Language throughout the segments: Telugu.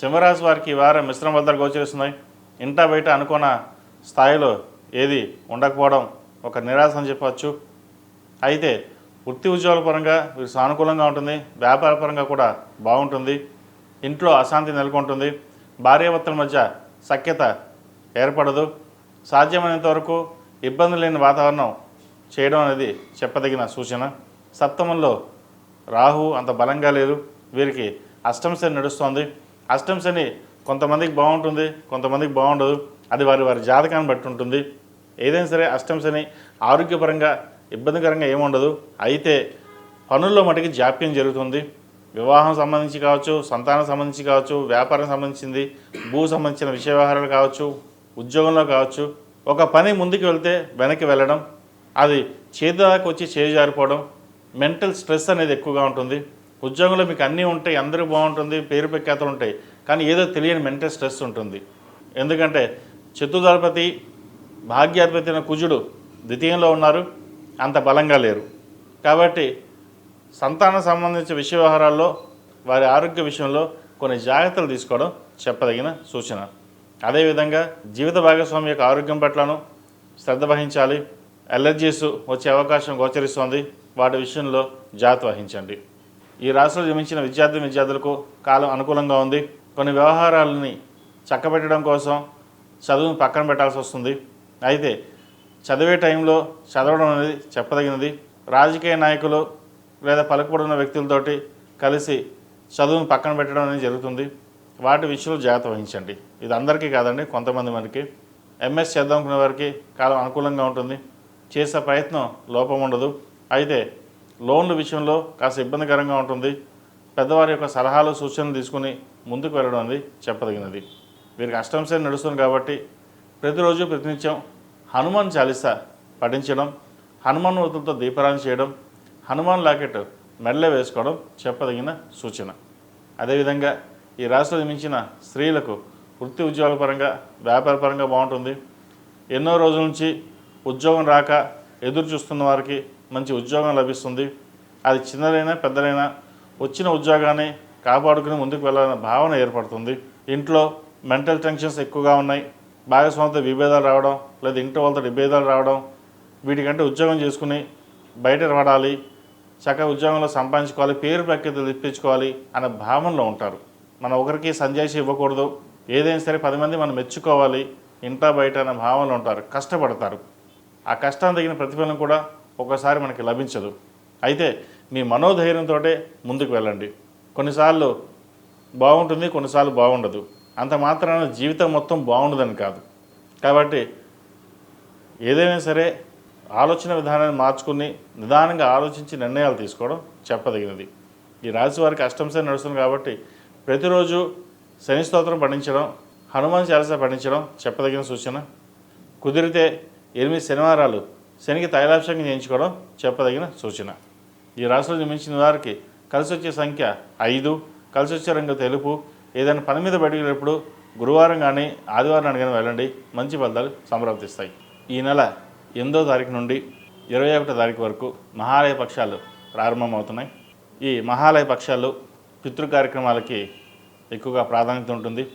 సింహరాశి వారికి ఈ వారం మిశ్రమ వద్ద గోచరిస్తున్నాయి. ఇంటా బయట అనుకున్న స్థాయిలో ఏది ఉండకపోవడం ఒక నిరాశ అని చెప్పవచ్చు. అయితే వృత్తి ఉద్యోగాల పరంగా వీరు సానుకూలంగా ఉంటుంది. వ్యాపార పరంగా కూడా బాగుంటుంది. ఇంట్లో అశాంతి నెలకొంటుంది. భార్యాభర్తల మధ్య సఖ్యత ఏర్పడదు. సాధ్యమైనంత వరకు ఇబ్బంది లేని వాతావరణం చేయడం అనేది చెప్పదగిన సూచన. సప్తమంలో రాహు అంత బలంగా లేదు వీరికి అష్టం నడుస్తోంది. అష్టమ శని కొంతమందికి బాగుంటుంది కొంతమందికి బాగుండదు. అది వారి వారి జాతకాన్ని బట్టి ఉంటుంది. ఏదైనా సరే అష్టమ శని ఆరోగ్యపరంగా ఇబ్బందికరంగా ఏముండదు అయితే పనుల్లో మటుకి జాప్యం జరుగుతుంది. వివాహం సంబంధించి కావచ్చు సంతానం సంబంధించి కావచ్చు వ్యాపారం సంబంధించింది భూ సంబంధించిన విషయ వ్యవహారాలు కావచ్చు ఉద్యోగంలో కావచ్చు ఒక పని ముందుకు వెళ్తే వెనక్కి వెళ్ళడం అది చేతి దాకా వచ్చి చేయి జారిపోవడం మెంటల్ స్ట్రెస్ అనేది ఎక్కువగా ఉంటుంది. ఉద్యోగంలో మీకు అన్నీ ఉంటాయి అందరూ బాగుంటుంది పేరు ప్రఖ్యాతలు ఉంటాయి కానీ ఏదో తెలియని మెంటల్ స్ట్రెస్ ఉంటుంది. ఎందుకంటే చతుర్దళపతి భాగ్యాధిపతి అయిన కుజుడు ద్వితీయంలో ఉన్నారు అంత బలంగా లేరు. కాబట్టి సంతానం సంబంధించిన విషయ వ్యవహారాల్లో వారి ఆరోగ్య విషయంలో కొన్ని జాగ్రత్తలు తీసుకోవడం చెప్పదగిన సూచన. అదేవిధంగా జీవిత భాగస్వామి యొక్క ఆరోగ్యం పట్లను శ్రద్ధ వహించాలి. అలర్జీస్ వచ్చే అవకాశం గోచరిస్తోంది. వాటి విషయంలో జాగ్రత్త వహించండి. ఈ రాష్ట్రంలో జన్మించిన విద్యార్థి విద్యార్థులకు కాలం అనుకూలంగా ఉంది. కొన్ని వ్యవహారాలని చక్కబెట్టడం కోసం చదువును పక్కన పెట్టాల్సి వస్తుంది. అయితే చదివే టైంలో చదవడం అనేది చెప్పదగినది. రాజకీయ నాయకులు లేదా పలుకుబడిన వ్యక్తులతోటి కలిసి చదువును పక్కన పెట్టడం అనేది జరుగుతుంది. వాటి విషయంలో జాగ్రత్త వహించండి. ఇది అందరికీ కాదండి కొంతమంది మనకి. ఎంఎస్ చేద్దాం అనుకునే వారికి కాలం అనుకూలంగా ఉంటుంది. చేసే ప్రయత్నం లోపం ఉండదు. అయితే లోన్ల విషయంలో కాస్త ఇబ్బందికరంగా ఉంటుంది. పెద్దవారి యొక్క సలహాలు సూచనలు తీసుకుని ముందుకు వెళ్ళడం అనేది చెప్పదగినది. వీరికి అష్టంశని నడుస్తుంది కాబట్టి ప్రతిరోజు ప్రతినిత్యం హనుమాన్ చాలీసా పఠించడం హనుమాన్ వృత్తులతో దీపారాన్ని చేయడం హనుమాన్ లాకెట్ మెడలో వేసుకోవడం చెప్పదగిన సూచన. అదేవిధంగా ఈ రాశిలో మించిన స్త్రీలకు వృత్తి ఉద్యోగాల పరంగా వ్యాపార పరంగా బాగుంటుంది. ఎన్నో రోజుల నుంచి ఉద్యోగం రాక ఎదురు చూస్తున్న వారికి మంచి ఉద్యోగం లభిస్తుంది. అది చిన్నదైనా పెద్దదైనా వచ్చిన ఉద్యోగాన్ని కాపాడుకుని ముందుకు వెళ్ళాలనే భావన ఏర్పడుతుంది. ఇంట్లో మెంటల్ టెన్షన్స్ ఎక్కువగా ఉన్నాయి. భాగస్వామితో విభేదాలు రావడం లేదా ఇంట్లో వాళ్ళతో విభేదాలు రావడం వీటికంటే ఉద్యోగం చేసుకుని బయట పడాలి చక్కగా ఉద్యోగంలో సంపాదించుకోవాలి పేరు ప్రఖ్యాతులు తెప్పించుకోవాలి అనే భావనలో ఉంటారు. మనం ఒకరికి సంజాయిషి ఇవ్వకూడదు. ఏదైనా సరే పది మంది మనం మెచ్చుకోవాలి ఇంటా బయట అనే భావనలో ఉంటారు కష్టపడతారు. ఆ కష్టం తగిన ప్రతిఫలం కూడా ఒక్కసారి మనకి లభించదు. అయితే మీ మనోధైర్యంతో ముందుకు వెళ్ళండి. కొన్నిసార్లు బాగుంటుంది కొన్నిసార్లు బాగుండదు. అంత మాత్రాన జీవితం మొత్తం బాగుండదని కాదు. కాబట్టి ఏదైనా సరే ఆలోచన విధానాన్ని మార్చుకుని నిదానంగా ఆలోచించి నిర్ణయాలు తీసుకోవడం చెప్పదగినది. ఈ రాశి వారికి అష్టంశని నడుస్తుంది కాబట్టి ప్రతిరోజు శని స్తోత్రం పఠించడం హనుమాన్ చాలీసా పఠించడం చెప్పదగిన సూచన. కుదిరితే ఎనిమిది శనివారాలు శనికి తైలాభిషేకం చేయించుకోవడం చెప్పదగిన సూచన. ఈ రాశిలో జన్మించిన వారికి కలిసి వచ్చే సంఖ్య ఐదు కలిసి వచ్చే రంగు తెలుపు. ఏదైనా పని మీద బయటికి వెళ్ళినప్పుడు గురువారం కానీ ఆదివారం కానీ వెళ్ళండి. మంచి ఫలితాలు సంప్రాప్తిస్తాయి. ఈ నెల ఎనిమిదో తారీఖు నుండి ఇరవై ఒకటో తారీఖు వరకు మహాలయ పక్షాలు ప్రారంభమవుతున్నాయి. ఈ మహాలయ పక్షాలు పితృ కార్యక్రమాలకి ఎక్కువగా ప్రాధాన్యత ఉంటుంది.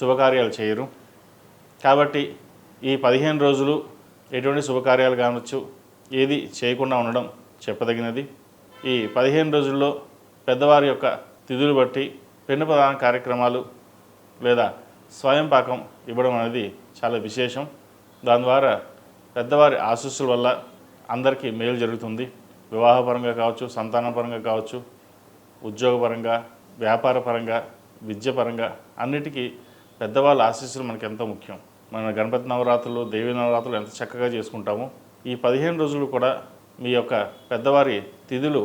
శుభకార్యాలు చేయరు. కాబట్టి ఈ పదిహేను రోజులు ఎటువంటి శుభకార్యాలు కావచ్చు ఏది చేయకుండా ఉండడం చెప్పదగినది. ఈ పదిహేను రోజుల్లో పెద్దవారి యొక్క తిథులు బట్టి పెన్ను ప్రధాన కార్యక్రమాలు లేదా స్వయం పాకం ఇవ్వడం అనేది చాలా విశేషం. దాని ద్వారా పెద్దవారి ఆశీస్సుల వల్ల అందరికీ మేలు జరుగుతుంది. వివాహపరంగా కావచ్చు సంతానపరంగా కావచ్చు ఉద్యోగపరంగా వ్యాపారపరంగా విద్యపరంగా అన్నిటికీ పెద్దవాళ్ళ ఆశీస్సులు మనకి ఎంతో ముఖ్యం. మన గణపతి నవరాత్రులు దేవి నవరాత్రులు ఎంత చక్కగా చేసుకుంటామో ఈ పదిహేను రోజులు కూడా మీ యొక్క పెద్దవారి తిథులు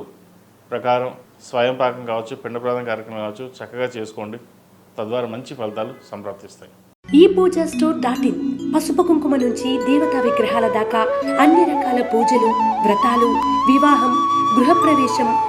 ప్రకారం స్వయం పాకం కావచ్చు పిండ కార్యక్రమం కావచ్చు చక్కగా చేసుకోండి. తద్వారా మంచి ఫలితాలు సంప్రాప్తిస్తాయి. ఈ పూజా స్టోర్ డాట్ ఇన్ పసుపు కుంకుమ నుంచి దేవతా విగ్రహాల దాకా అన్ని రకాల పూజలు వ్రతాలు వివాహం గృహప్రవేశం